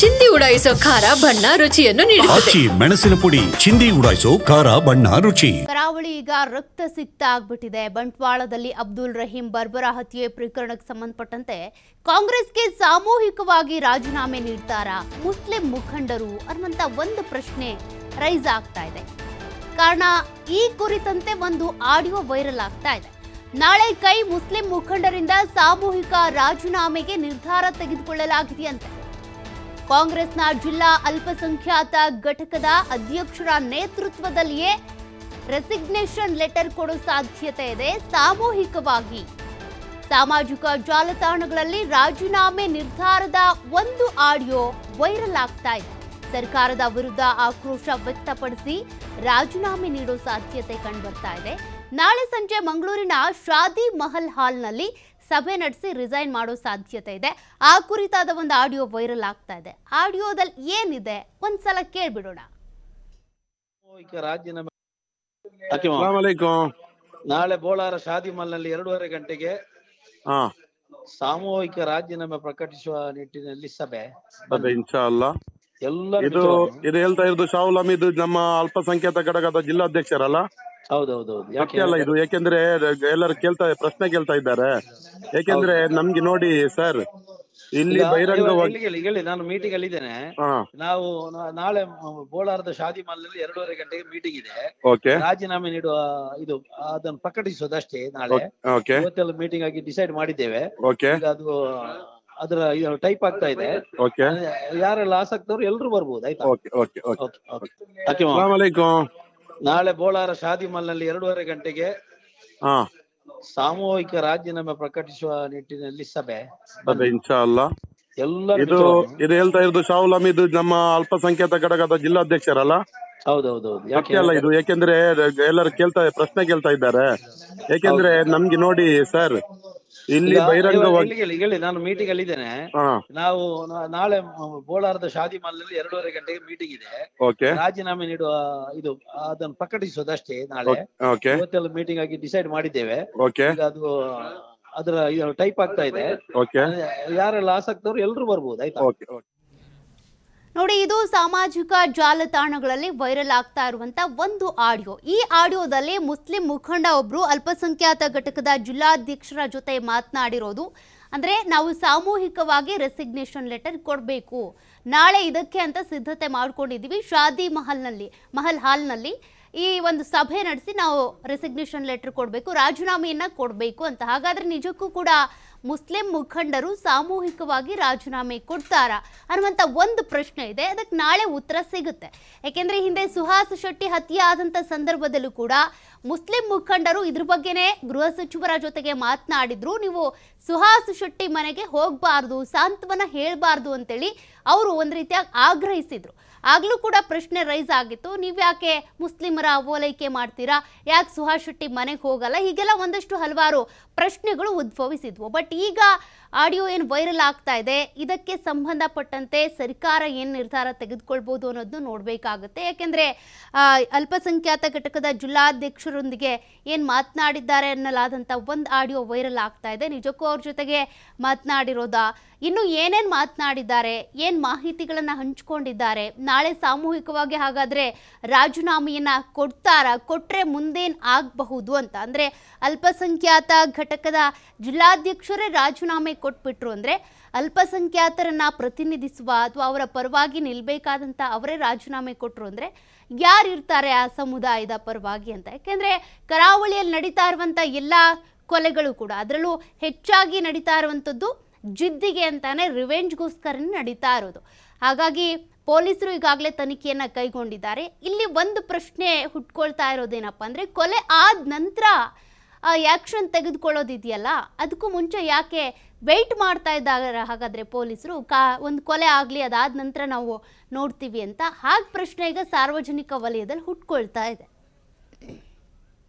ಚಿಂದಿ ಉಡಾಯಿಸೋ ಖಾರ ಬಣ್ಣ ರುಚಿಯನ್ನು ನೀಡುತ್ತದೆ. ಆಚಿ ಮೆಣಸಿನ ಪುಡಿ ಚಿಂದಿ ಉಡಾಯಿಸೋ ಖಾರ ಬಣ್ಣ ರುಚಿ. ಕರಾವಳಿ ಈಗ ರಕ್ತ ಸಿಕ್ತ ಆಗ್ಬಿಟ್ಟಿದೆ ಬಂಟ್ವಾಳದಲ್ಲಿ ಅಬ್ದುಲ್ ರಹೀಂ ಬರ್ಬರ ಹತ್ಯೆ ಪ್ರಕರಣಕ್ಕೆ ಸಂಬಂಧಪಟ್ಟಂತೆ ಕಾಂಗ್ರೆಸ್ಗೆ ಸಾಮೂಹಿಕವಾಗಿ ರಾಜೀನಾಮೆ ನೀಡ್ತಾರಾ? ಮುಸ್ಲಿಂ ಮುಖಂಡರು ಅನ್ನುವಂತ ಒಂದು ಪ್ರಶ್ನೆ ರೈಸ್ ಆಗ್ತಾ ಇದೆ. ಕಾರಣ ಈ ಕುರಿತಂತೆ ಒಂದು ಆಡಿಯೋ ವೈರಲ್ ಆಗ್ತಾ ಇದೆ. ನಾಳೆ ಕೈ ಮುಸ್ಲಿಂ ಮುಖಂಡರಿಂದ ಸಾಮೂಹಿಕ ರಾಜೀನಾಮೆಗೆ ನಿರ್ಧಾರ ತೆಗೆದುಕೊಳ್ಳಲಾಗಿದೆಯಂತೆ. ಕಾಂಗ್ರೆಸ್ನ ಜಿಲ್ಲಾ ಅಲ್ಪಸಂಖ್ಯಾತ ಘಟಕದ ಅಧ್ಯಕ್ಷರ ನೇತೃತ್ವದಲ್ಲಿಯೇ ರೆಸಿಗ್ನೇಷನ್ ಲೆಟರ್ ಕೊಡೋ ಸಾಧ್ಯತೆ ಇದೆ ಸಾಮೂಹಿಕವಾಗಿ. ಸಾಮಾಜಿಕ ಜಾಲತಾಣಗಳಲ್ಲಿ ರಾಜೀನಾಮೆ ನಿರ್ಧಾರದ ಒಂದು ಆಡಿಯೋ ವೈರಲ್ ಆಗ್ತಾ ಇದೆ. ಸರ್ಕಾರದ ವಿರುದ್ಧ ಆಕ್ರೋಶ ವ್ಯಕ್ತಪಡಿಸಿ ರಾಜೀನಾಮೆ ನೀಡೋ ಸಾಧ್ಯತೆ ಕಂಡುಬರ್ತಾ ಇದೆ. ನಾಳೆ ಸಂಜೆ ಮಂಗಳೂರಿನ ಶಾದಿ ಮಹಲ್ ಹಾಲ್ನಲ್ಲಿ ಸಭೆ ನಡೆಸಿ ರಿಸೈನ್ ಮಾಡೋ ಸಾಧ್ಯತೆ ಇದೆ. ಆ ಕುರಿತಾದ ಒಂದು ಆಡಿಯೋ ವೈರಲ್ ಆಗ್ತಾ ಇದೆ. ಆಡಿಯೋದಲ್ಲಿ ಏನಿದೆ? ಒಂದ್ಸಲ ಕೇಳ್ಬಿಡೋಣ. ನಾಳೆ ಬೋಳಾರ ಶಾದಿ ಮಹಲ್ನಲ್ಲಿ ಎರಡೂವರೆ ಗಂಟೆಗೆ ಹಾ. ಸಾಮೂಹಿಕ ರಾಜೀನಾಮೆ ಪ್ರಕಟಿಸುವ ನಿಟ್ಟಿನಲ್ಲಿ ಸಭೆ. ಎಲ್ಲರೂ ಇದು ಇದು ಹೇಳ್ತಾ ಇರೋದು ಶಾಹುಲ್ ಇದು ನಮ್ಮ ಅಲ್ಪಸಂಖ್ಯಾತ ಘಟಕದ ಜಿಲ್ಲಾಧ್ಯಕ್ಷರಲ್ಲ? ಹೌದೌದೌದು. ಯಾಕೆ ಸತ್ಯ ಅಲ್ಲ ಇದು. ಯಾಕೆಂದ್ರೆ ಎಲ್ಲರೂ ಕೇಳ್ತಾ ಪ್ರಶ್ನೆ ಕೇಳ್ತಾ ಇದ್ದಾರೆ. ಯಾಕೆಂದ್ರೆ ನಮ್ಗೆ ನೋಡಿ ಸರ್ ಇಲ್ಲಿ ಬಹಿರಂಗವಾಗಿ ಹೇಳಿ, ನಾನು ಮೀಟಿಂಗ್ ಅಲ್ಲಿ ಇದ್ದೇನೆ. ನಾವು ನಾಳೆ ಬೋಳಾರದ ಶಾದಿ ಮಲ್ನಲ್ಲಿ ಎರಡೂವರೆ ಗಂಟೆಗೆ ಮೀಟಿಂಗ್ ಇದೆ. ರಾಜೀನಾಮೆ ನೀಡುವ ಇದು ಅದನ್ನು ಪ್ರಕಟಿಸೋದಷ್ಟೇ ನಾಳೆ. ಇವತ್ತೆಲ್ಲ ಮೀಟಿಂಗ್ ಆಗಿ ಡಿಸೈಡ್ ಮಾಡಿದ್ದೇವೆ. ಅದು ಅದರ ಟೈಪ್ ಆಗ್ತಾ ಇದೆ. ಓಕೆ ಯಾರೆಲ್ಲ ಆಸಕ್ತವ್ರು ಎಲ್ಲರೂ ಬರ್ಬೋದು ಆಯ್ತಾ? Okay okay okay okay okay ಹಾಕಿಮ ನಾಳೆ ಬೋಳಾರ ಶಾದಿ ಮಲ್ನಲ್ಲಿ ಎರಡೂವರೆ ಗಂಟೆಗೆ ಹಾ. ಸಾಮೂಹಿಕ ರಾಜೀನಾಮೆ ಪ್ರಕಟಿಸುವ ನಿಟ್ಟಿನಲ್ಲಿ ಸಭೆ. ಅದೇ ಇನ್ಶಾ ಅಲ್ಲ ಎಲ್ಲರೂ ಇದು ಇದು ಹೇಳ್ತಾ ಇರೋದು ಶಾಹುಲ್ ಅಮೀದ್ ನಮ್ಮ ಅಲ್ಪಸಂಖ್ಯಾತ ಘಟಕದ ಜಿಲ್ಲಾಧ್ಯಕ್ಷರಲ್ಲ? ಹೌದೌದೌದು. ಯಾಕೆ ಸತ್ಯ ಅಲ್ಲ ಇದು ಯಾಕೆಂದ್ರೆ ಎಲ್ಲರೂ ಕೇಳ್ತಾ ಪ್ರಶ್ನೆ ಕೇಳ್ತಾ ಇದ್ದಾರೆ. ಯಾಕೆಂದ್ರೆ ನಮ್ಗೆ ನೋಡಿ ಸರ್ ಇಲ್ಲಿ ಬಹಿರಂಗವಾಗಿ ಹೇಳಿ, ನಾನು ಮೀಟಿಂಗ್ ಅಲ್ಲಿ ಇದ್ದೇನೆ. ನಾವು ನಾಳೆ ಬೋಳಾರದ ಶಾದಿ ಮಾಲ್ನಲ್ಲಿ ಎರಡೂವರೆ ಗಂಟೆಗೆ ಮೀಟಿಂಗ್ ಇದೆ. ರಾಜೀನಾಮೆ ನೀಡುವ ಇದು ಅದನ್ನು ಪ್ರಕಟಿಸೋದಷ್ಟೇ ನಾಳೆ. ಇವತ್ತೆಲ್ಲ ಮೀಟಿಂಗ್ ಆಗಿ ಡಿಸೈಡ್ ಮಾಡಿದ್ದೇವೆ. ಈಗ ಅದು ಅದರ ಟೈಪ್ ಆಗ್ತಾ ಇದೆ. ಯಾರೆಲ್ಲ ಆಸಕ್ತರು ಎಲ್ಲರೂ ಬರ್ಬೋದು ಆಯ್ತಾ? ನೋಡಿ, ಇದು ಸಾಮಾಜಿಕ ಜಾಲತಾಣಗಳಲ್ಲಿ ವೈರಲ್ ಆಗ್ತಾ ಇರುವಂತ ಒಂದು ಆಡಿಯೋ. ಈ ಆಡಿಯೋದಲ್ಲಿ ಮುಸ್ಲಿಂ ಮುಖಂಡ ಒಬ್ರು ಅಲ್ಪಸಂಖ್ಯಾತ ಘಟಕದ ಜಿಲ್ಲಾಧ್ಯಕ್ಷರ ಜೊತೆ ಮಾತನಾಡಿರೋದು. ಅಂದ್ರೆ, ನಾವು ಸಾಮೂಹಿಕವಾಗಿ ರೆಸಿಗ್ನೇಷನ್ ಲೆಟರ್ ಕೊಡಬೇಕು. ನಾಳೆ ಇದಕ್ಕೆ ಅಂತ ಸಿದ್ಧತೆ ಮಾಡ್ಕೊಂಡಿದ್ದೀವಿ ಶಾದಿ ಮಹಲ್ನಲ್ಲಿ, ಮಹಲ್ ಹಾಲ್ನಲ್ಲಿ. ಈ ಒಂದು ಸಭೆ ನಡೆಸಿ ನಾವು ರೆಸಿಗ್ನೇಷನ್ ಲೆಟರ್ ಕೊಡಬೇಕು, ರಾಜೀನಾಮೆಯನ್ನು ಕೊಡಬೇಕು ಅಂತ. ಹಾಗಾದ್ರೆ ನಿಜಕ್ಕೂ ಕೂಡ ಮುಸ್ಲಿಂ ಮುಖಂಡರು ಸಾಮೂಹಿಕವಾಗಿ ರಾಜೀನಾಮೆ ಕೊಡ್ತಾರಾ? ಅನ್ನುವಂಥ ಒಂದು ಪ್ರಶ್ನೆ ಇದೆ. ಅದಕ್ಕೆ ನಾಳೆ ಉತ್ತರ ಸಿಗುತ್ತೆ. ಯಾಕೆಂದರೆ ಹಿಂದೆ ಸುಹಾಸ್ ಶೆಟ್ಟಿ ಹತ್ಯೆ ಆದಂಥ ಸಂದರ್ಭದಲ್ಲೂ ಕೂಡ ಮುಸ್ಲಿಂ ಮುಖಂಡರು ಇದ್ರ ಬಗ್ಗೆನೇ ಗೃಹ ಸಚಿವರ ಜೊತೆಗೆ ಮಾತನಾಡಿದ್ರು. ನೀವು ಸುಹಾಸ್ ಶೆಟ್ಟಿ ಮನೆಗೆ ಹೋಗಬಾರ್ದು, ಸಾಂತ್ವನ ಹೇಳಬಾರ್ದು ಅಂತೇಳಿ ಅವರು ಒಂದು ರೀತಿಯಾಗಿ ಆಗ್ರಹಿಸಿದ್ರು. ಆಗ್ಲೂ ಕೂಡ ಪ್ರಶ್ನೆ ರೈಸ್ ಆಗಿತ್ತು. ನೀವು ಯಾಕೆ ಮುಸ್ಲಿಮರ ಓಲೈಕೆ ಮಾಡ್ತೀರಾ? ಯಾಕೆ ಸುಹಾಸ್ ಶೆಟ್ಟಿ ಮನೆಗೆ ಹೋಗಲ್ಲ? ಹೀಗೆಲ್ಲ ಒಂದಷ್ಟು ಹಲವಾರು ಪ್ರಶ್ನೆಗಳು ಉದ್ಭವಿಸಿದ್ವು. ಬಟ್ ಈಗ ಆಡಿಯೋ ಏನು ವೈರಲ್ ಆಗ್ತಾ ಇದೆ, ಇದಕ್ಕೆ ಸಂಬಂಧಪಟ್ಟಂತೆ ಸರ್ಕಾರ ಏನು ನಿರ್ಧಾರ ತೆಗೆದುಕೊಳ್ಬೋದು ಅನ್ನೋದನ್ನು ನೋಡಬೇಕಾಗುತ್ತೆ. ಯಾಕೆಂದರೆ ಅಲ್ಪಸಂಖ್ಯಾತ ಘಟಕದ ಜಿಲ್ಲಾಧ್ಯಕ್ಷರೊಂದಿಗೆ ಏನು ಮಾತನಾಡಿದ್ದಾರೆ ಅನ್ನಲಾದಂಥ ಒಂದು ಆಡಿಯೋ ವೈರಲ್ ಆಗ್ತಾ ಇದೆ. ನಿಜಕ್ಕೂ ಅವ್ರ ಜೊತೆಗೆ ಮಾತನಾಡಿರೋದಾ? ಇನ್ನು ಏನೇನು ಮಾತನಾಡಿದ್ದಾರೆ? ಏನು ಮಾಹಿತಿಗಳನ್ನು ಹಂಚ್ಕೊಂಡಿದ್ದಾರೆ? ನಾಳೆ ಸಾಮೂಹಿಕವಾಗಿ ಹಾಗಾದರೆ ರಾಜೀನಾಮೆಯನ್ನು ಕೊಡ್ತಾರಾ ಕೊಟ್ಟರೆ ಮುಂದೇನು ಆಗಬಹುದು ಅಂತ. ಅಂದರೆ ಅಲ್ಪಸಂಖ್ಯಾತ ಘಟಕದ ಜಿಲ್ಲಾಧ್ಯಕ್ಷರೇ ರಾಜೀನಾಮೆ ಕೊಟ್ಬಿಟ್ರು ಅಂದರೆ ಅಲ್ಪಸಂಖ್ಯಾತರನ್ನ ಪ್ರತಿನಿಧಿಸುವ ಅಥವಾ ಅವರ ಪರವಾಗಿ ನಿಲ್ಬೇಕಾದಂಥ ಅವರೇ ರಾಜೀನಾಮೆ ಕೊಟ್ಟರು ಅಂದರೆ ಯಾರು ಇರ್ತಾರೆ ಆ ಸಮುದಾಯದ ಪರವಾಗಿ ಅಂತ. ಯಾಕೆಂದರೆ ಕರಾವಳಿಯಲ್ಲಿ ನಡೀತಾ ಇರುವಂಥ ಎಲ್ಲ ಕೊಲೆಗಳು ಕೂಡ ಅದರಲ್ಲೂ ಹೆಚ್ಚಾಗಿ ನಡೀತಾ ಇರುವಂಥದ್ದು ಜಿದ್ದಿಗೆ ಅಂತಾನೆ ರಿವೆಂಜ್ಗೋಸ್ಕರನೇ ನಡೀತಾ ಇರೋದು. ಹಾಗಾಗಿ ಪೊಲೀಸರು ಈಗಾಗಲೇ ತನಿಖೆಯನ್ನು ಕೈಗೊಂಡಿದ್ದಾರೆ. ಇಲ್ಲಿ ಒಂದು ಪ್ರಶ್ನೆ ಹುಟ್ಕೊಳ್ತಾ ಇರೋದೇನಪ್ಪ ಅಂದರೆ, ಕೊಲೆ ಆದ ನಂತರ ಆ್ಯಕ್ಷನ್ ತೆಗೆದುಕೊಳ್ಳೋದಿದೆಯಲ್ಲ, ಅದಕ್ಕೂ ಮುಂಚೆ ಯಾಕೆ ವೆಯ್ಟ್ ಮಾಡ್ತಾ ಇದ್ದಾರೆ? ಹಾಗಾದರೆ ಪೊಲೀಸರು ಕಾ, ಒಂದು ಕೊಲೆ ಆಗಲಿ, ಅದಾದ ನಂತರ ನಾವು ನೋಡ್ತೀವಿ ಅಂತ. ಹಾಗೆ ಪ್ರಶ್ನೆ ಈಗ ಸಾರ್ವಜನಿಕ ವಲಯದಲ್ಲಿ ಹುಟ್ಕೊಳ್ತಾ ಇದೆ.